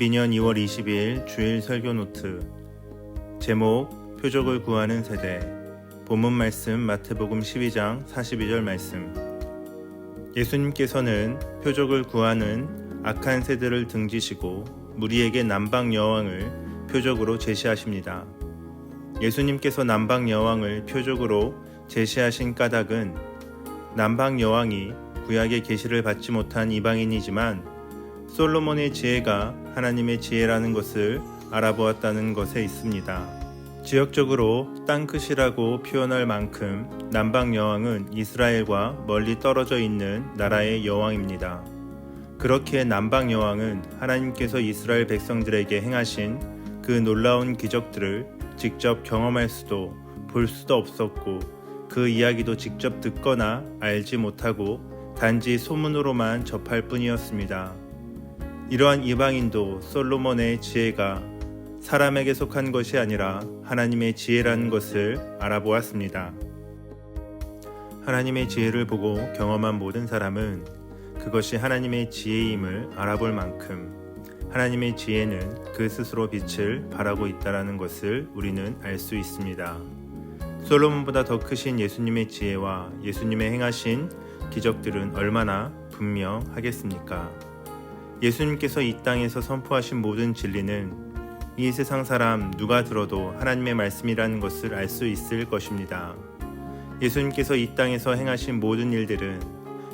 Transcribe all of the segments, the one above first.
미년 2월 22일 주일 설교 노트 제목 표적을 구하는 세대 본문 말씀 마태복음 12장 42절 말씀 예수님께서는 표적을 구하는 악한 세대를 등지시고 무리에게 남방 여왕을 표적으로 제시하십니다. 예수님께서 남방 여왕을 표적으로 제시하신 까닭은 남방 여왕이 구약의 계시를 받지 못한 이방인이지만 솔로몬의 지혜가 하나님의 지혜라는 것을 알아보았다는 것에 있습니다. 지역적으로 땅끝이라고 표현할 만큼 남방 여왕은 이스라엘과 멀리 떨어져 있는 나라의 여왕입니다. 그렇게 남방 여왕은 하나님께서 이스라엘 백성들에게 행하신 그 놀라운 기적들을 직접 경험할 수도 볼 수도 없었고 그 이야기도 직접 듣거나 알지 못하고 단지 소문으로만 접할 뿐이었습니다. 이러한 이방인도 솔로몬의 지혜가 사람에게 속한 것이 아니라 하나님의 지혜라는 것을 알아보았습니다. 하나님의 지혜를 보고 경험한 모든 사람은 그것이 하나님의 지혜임을 알아볼 만큼 하나님의 지혜는 그 스스로 빛을 발하고 있다라는 것을 우리는 알 수 있습니다. 솔로몬보다 더 크신 예수님의 지혜와 예수님의 행하신 기적들은 얼마나 분명하겠습니까? 예수님께서 이 땅에서 선포하신 모든 진리는 이 세상 사람 누가 들어도 하나님의 말씀이라는 것을 알 수 있을 것입니다. 예수님께서 이 땅에서 행하신 모든 일들은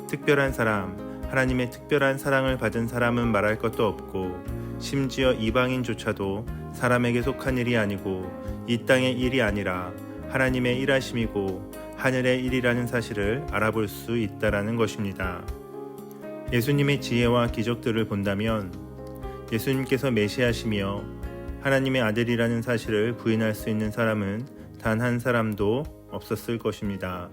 특별한 사람, 하나님의 특별한 사랑을 받은 사람은 말할 것도 없고 심지어 이방인조차도 사람에게 속한 일이 아니고 이 땅의 일이 아니라 하나님의 일하심이고 하늘의 일이라는 사실을 알아볼 수 있다라는 것입니다. 예수님의 지혜와 기적들을 본다면 예수님께서 메시아시며 하나님의 아들이라는 사실을 부인할 수 있는 사람은 단 한 사람도 없었을 것입니다.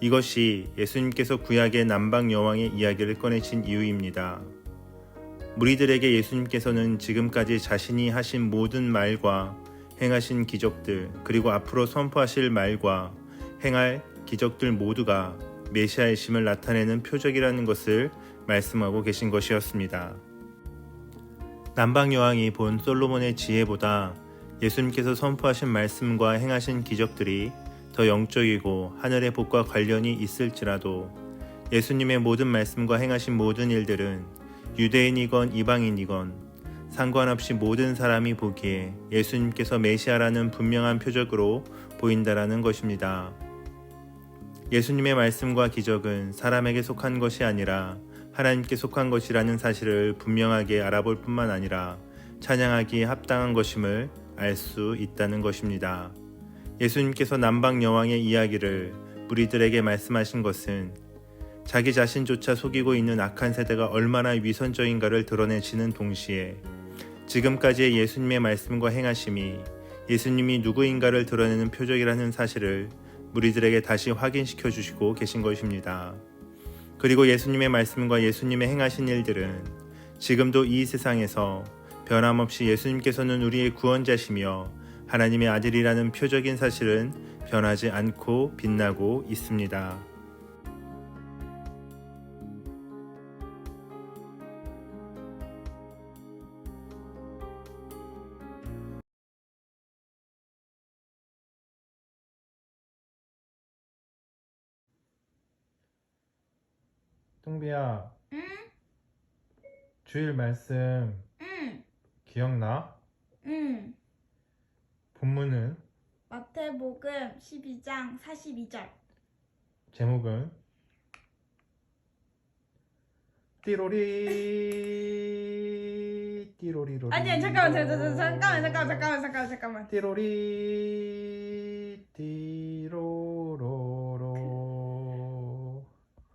이것이 예수님께서 구약의 남방 여왕의 이야기를 꺼내신 이유입니다. 무리들에게 예수님께서는 지금까지 자신이 하신 모든 말과 행하신 기적들 그리고 앞으로 선포하실 말과 행할 기적들 모두가 메시아의 심을 나타내는 표적이라는 것을 말씀하고 계신 것이었습니다. 남방 여왕이 본 솔로몬의 지혜보다 예수님께서 선포하신 말씀과 행하신 기적들이 더 영적이고 하늘의 복과 관련이 있을지라도 예수님의 모든 말씀과 행하신 모든 일들은 유대인이건 이방인이건 상관없이 모든 사람이 보기에 예수님께서 메시아라는 분명한 표적으로 보인다라는 것입니다. 예수님의 말씀과 기적은 사람에게 속한 것이 아니라 하나님께 속한 것이라는 사실을 분명하게 알아볼 뿐만 아니라 찬양하기에 합당한 것임을 알 수 있다는 것입니다. 예수님께서 남방 여왕의 이야기를 무리들에게 말씀하신 것은 자기 자신조차 속이고 있는 악한 세대가 얼마나 위선적인가를 드러내시는 동시에 지금까지의 예수님의 말씀과 행하심이 예수님이 누구인가를 드러내는 표적이라는 사실을 무리들에게 다시 확인시켜 주시고 계신 것입니다. 그리고 예수님의 말씀과 예수님의 행하신 일들은 지금도 이 세상에서 변함없이 예수님께서는 우리의 구원자시며 하나님의 아들이라는 표적인 사실은 변하지 않고 빛나고 있습니다. 뚱비야, 응? 주일 말씀 응, 기억나? 응. 본문은 마태복음 12장 42절. 제목은 띠로리 띠로리로리 아니야, 잠깐만, 잠깐만, 잠깐만, 잠깐만, 잠깐만, 잠깐만, 잠깐만. 띠로리 띠로리